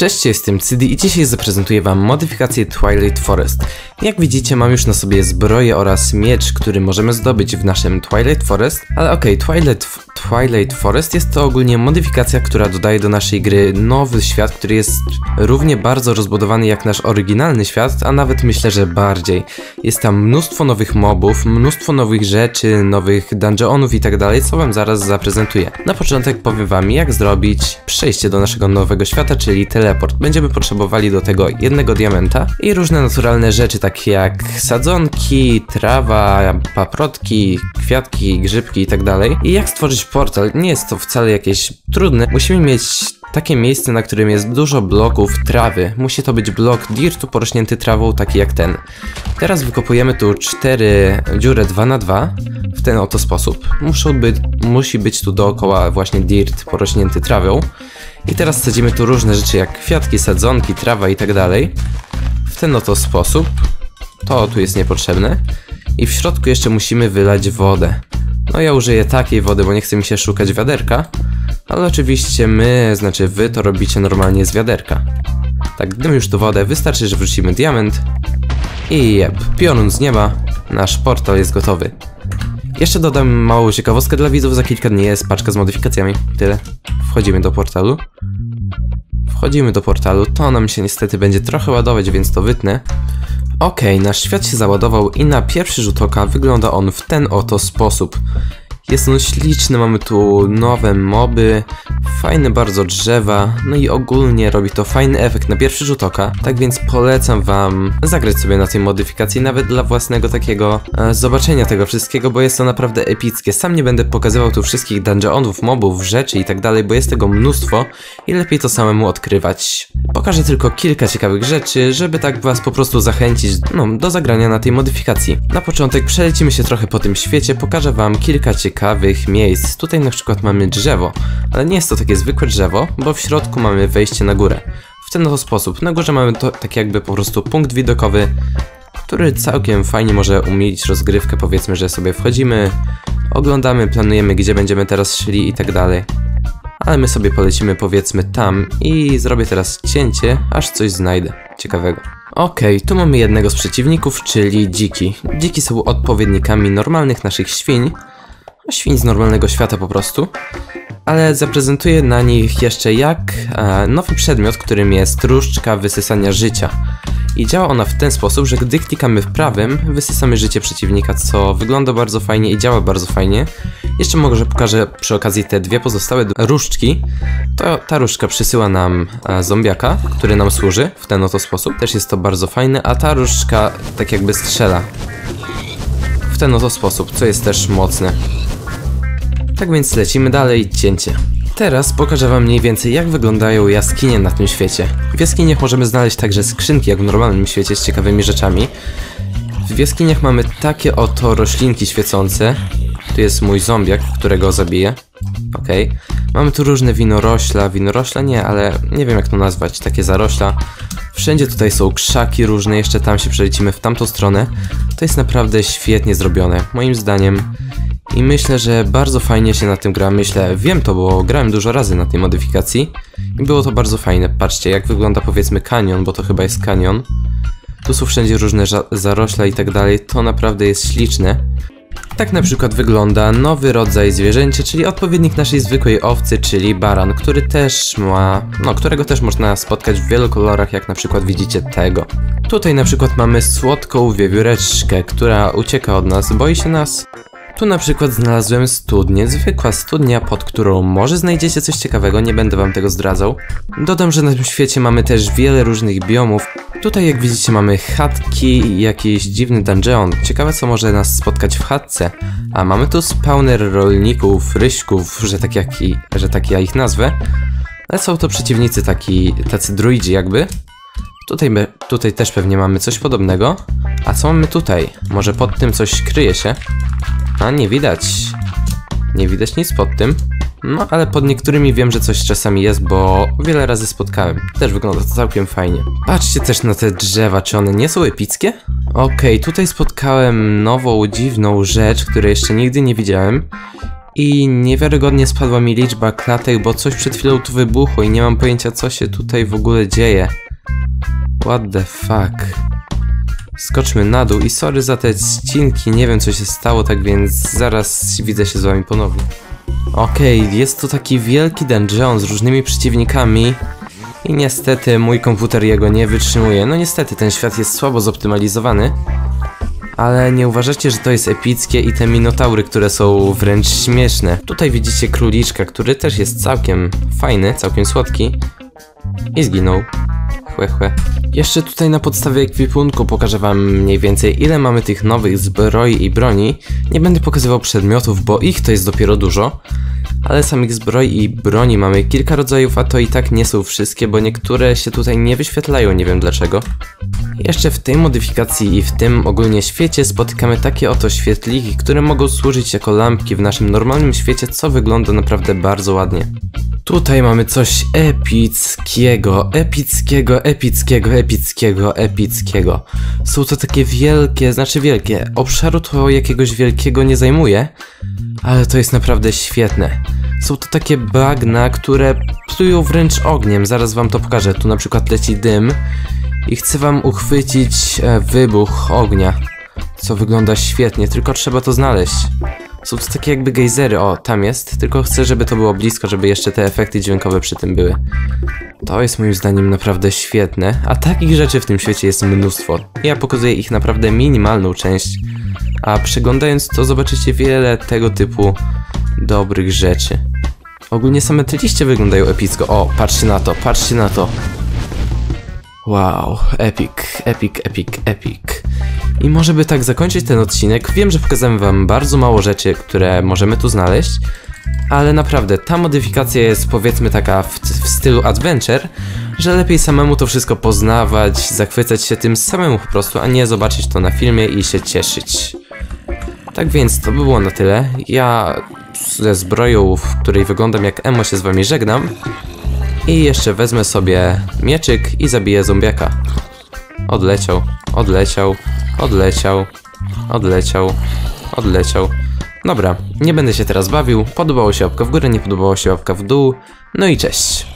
Cześć, jestem Cydy i dzisiaj zaprezentuję wam modyfikację Twilight Forest. Jak widzicie mam już na sobie zbroję oraz miecz, który możemy zdobyć w naszym Twilight Forest, ale okej, okay, Twilight, Twilight Forest jest to ogólnie modyfikacja, która dodaje do naszej gry nowy świat, który jest równie bardzo rozbudowany jak nasz oryginalny świat, a nawet myślę, że bardziej. Jest tam mnóstwo nowych mobów, mnóstwo nowych rzeczy, nowych dungeonów i tak dalej, co wam zaraz zaprezentuję. Na początek powiem wam jak zrobić przejście do naszego nowego świata, czyli teleport. Będziemy potrzebowali do tego jednego diamenta i różne naturalne rzeczy, takie jak sadzonki, trawa, paprotki, kwiatki, grzybki i tak. I jak stworzyć portal? Nie jest to wcale jakieś trudne. Musimy mieć takie miejsce, na którym jest dużo bloków trawy. Musi to być blok dirtu porośnięty trawą, taki jak ten. Teraz wykopujemy tu cztery dziury 2 na 2 w ten oto sposób. Muszą być, musi być tu dookoła właśnie dirt porośnięty trawą. I teraz sadzimy tu różne rzeczy jak kwiatki, sadzonki, trawa i tak dalej. W ten oto sposób. To tu jest niepotrzebne. I w środku jeszcze musimy wylać wodę. No ja użyję takiej wody, bo nie chcę mi się szukać wiaderka. Ale oczywiście my, znaczy wy to robicie normalnie z wiaderka. Tak, gdybym już tu wodę, wystarczy, że wrzucimy diament. I jeb, piorun z nieba, nasz portal jest gotowy. Jeszcze dodam małą ciekawostkę dla widzów, za kilka dni jest paczka z modyfikacjami. Tyle. Wchodzimy do portalu. Wchodzimy do portalu, to nam się niestety będzie trochę ładować, więc to wytnę. Okej, okay, nasz świat się załadował i na pierwszy rzut oka wygląda on w ten oto sposób. Jest on śliczny, mamy tu nowe moby, fajne bardzo drzewa, no i ogólnie robi to fajny efekt na pierwszy rzut oka, tak więc polecam wam zagrać sobie na tej modyfikacji, nawet dla własnego takiego e, zobaczenia tego wszystkiego, bo jest to naprawdę epickie. Sam nie będę pokazywał tu wszystkich dungeonów, mobów, rzeczy i tak dalej, bo jest tego mnóstwo i lepiej to samemu odkrywać. Pokażę tylko kilka ciekawych rzeczy, żeby tak was po prostu zachęcić, no, do zagrania na tej modyfikacji. Na początek przelecimy się trochę po tym świecie, pokażę wam kilka ciekawych miejsc. Tutaj na przykład mamy drzewo, ale nie jest to takie zwykłe drzewo, bo w środku mamy wejście na górę. W ten oto sposób. Na górze mamy to tak jakby po prostu punkt widokowy, który całkiem fajnie może umilić rozgrywkę. Powiedzmy, że sobie wchodzimy, oglądamy, planujemy gdzie będziemy teraz szli i tak dalej. Ale my sobie polecimy powiedzmy tam i zrobię teraz cięcie, aż coś znajdę ciekawego. Okej, okay, tu mamy jednego z przeciwników, czyli dziki. Dziki są odpowiednikami normalnych naszych świń, świń z normalnego świata po prostu ale zaprezentuję na nich jeszcze jak e, nowy przedmiot, którym jest różdżka wysysania życia. I działa ona w ten sposób, że gdy klikamy w prawym, wysysamy życie przeciwnika, co wygląda bardzo fajnie i działa bardzo fajnie. Jeszcze może pokażę przy okazji te dwie pozostałe różdżki. To, ta różdżka przysyła nam e, zombiaka, który nam służy w ten oto sposób. Też jest to bardzo fajne, a ta różdżka tak jakby strzela. W ten oto sposób, co jest też mocne. Tak więc lecimy dalej, cięcie. Teraz pokażę wam mniej więcej jak wyglądają jaskinie na tym świecie. W jaskiniach możemy znaleźć także skrzynki jak w normalnym świecie z ciekawymi rzeczami. W jaskiniach mamy takie oto roślinki świecące. Tu jest mój zombiak, którego zabiję. Okej. Okay. Mamy tu różne winorośla, winorośla nie, ale nie wiem jak to nazwać, takie zarośla. Wszędzie tutaj są krzaki różne, jeszcze tam się przelecimy w tamtą stronę. To jest naprawdę świetnie zrobione. Moim zdaniem i myślę, że bardzo fajnie się na tym gra. Myślę, wiem to, bo grałem dużo razy na tej modyfikacji i było to bardzo fajne. Patrzcie, jak wygląda powiedzmy kanion, bo to chyba jest kanion. Tu są wszędzie różne zarośla i tak dalej. To naprawdę jest śliczne. Tak na przykład wygląda nowy rodzaj zwierzęcia, czyli odpowiednik naszej zwykłej owcy, czyli baran, który też ma, no, którego też można spotkać w wielu kolorach, jak na przykład widzicie tego. Tutaj na przykład mamy słodką wiewióreczkę, która ucieka od nas, boi się nas, tu na przykład znalazłem studnię, zwykła studnia, pod którą może znajdziecie coś ciekawego, nie będę wam tego zdradzał. Dodam, że na tym świecie mamy też wiele różnych biomów. Tutaj jak widzicie mamy chatki i jakiś dziwny dungeon. Ciekawe co może nas spotkać w chatce. A mamy tu spawner rolników, ryśków, że tak, jak i, że tak ja ich nazwę. Ale są to przeciwnicy taki, tacy druidzi jakby. Tutaj, tutaj też pewnie mamy coś podobnego. A co mamy tutaj? Może pod tym coś kryje się? A, nie widać. Nie widać nic pod tym. No, ale pod niektórymi wiem, że coś czasami jest, bo wiele razy spotkałem. Też wygląda to całkiem fajnie. Patrzcie też na te drzewa, czy one nie są epickie? Okej, okay, tutaj spotkałem nową, dziwną rzecz, której jeszcze nigdy nie widziałem. I niewiarygodnie spadła mi liczba klatek, bo coś przed chwilą tu wybuchło i nie mam pojęcia co się tutaj w ogóle dzieje. What the fuck. Skoczmy na dół i sorry za te ścinki, nie wiem co się stało, tak więc zaraz widzę się z wami ponownie. Okej, jest to taki wielki dungeon z różnymi przeciwnikami i niestety mój komputer jego nie wytrzymuje. No niestety, ten świat jest słabo zoptymalizowany, ale nie uważacie, że to jest epickie i te minotaury, które są wręcz śmieszne. Tutaj widzicie króliczka, który też jest całkiem fajny, całkiem słodki i zginął. Chłe, chłe. Jeszcze tutaj na podstawie ekwipunku pokażę wam mniej więcej ile mamy tych nowych zbroi i broni. Nie będę pokazywał przedmiotów, bo ich to jest dopiero dużo. Ale samych zbroi i broni mamy kilka rodzajów, a to i tak nie są wszystkie, bo niektóre się tutaj nie wyświetlają, nie wiem dlaczego. Jeszcze w tej modyfikacji i w tym ogólnie świecie spotykamy takie oto świetliki, które mogą służyć jako lampki w naszym normalnym świecie, co wygląda naprawdę bardzo ładnie. Tutaj mamy coś epickiego, epickiego, epickiego, epickiego, epickiego. Są to takie wielkie, znaczy wielkie, obszaru to jakiegoś wielkiego nie zajmuje, ale to jest naprawdę świetne. Są to takie bagna, które plują wręcz ogniem, zaraz wam to pokażę. Tu na przykład leci dym i chcę wam uchwycić e, wybuch ognia, co wygląda świetnie, tylko trzeba to znaleźć. Są to takie jakby gejzery, o, tam jest, tylko chcę, żeby to było blisko, żeby jeszcze te efekty dźwiękowe przy tym były. To jest moim zdaniem naprawdę świetne, a takich rzeczy w tym świecie jest mnóstwo. Ja pokazuję ich naprawdę minimalną część, a przeglądając to zobaczycie wiele tego typu dobrych rzeczy. Ogólnie same te liście wyglądają epicko. O, patrzcie na to, patrzcie na to. Wow, epic, epic, epic, epic. I może by tak zakończyć ten odcinek. Wiem, że pokazałem wam bardzo mało rzeczy, które możemy tu znaleźć, ale naprawdę ta modyfikacja jest powiedzmy taka w, w stylu adventure, że lepiej samemu to wszystko poznawać, zachwycać się tym samemu po prostu, a nie zobaczyć to na filmie i się cieszyć. Tak więc to by było na tyle. Ja ze zbroją, w której wyglądam jak emo się z wami żegnam. I jeszcze wezmę sobie mieczyk i zabiję zombiaka. Odleciał, odleciał, odleciał, odleciał, odleciał. Dobra, nie będę się teraz bawił. Podobało się łapka w górę, nie podobało się łapka w dół. No i cześć.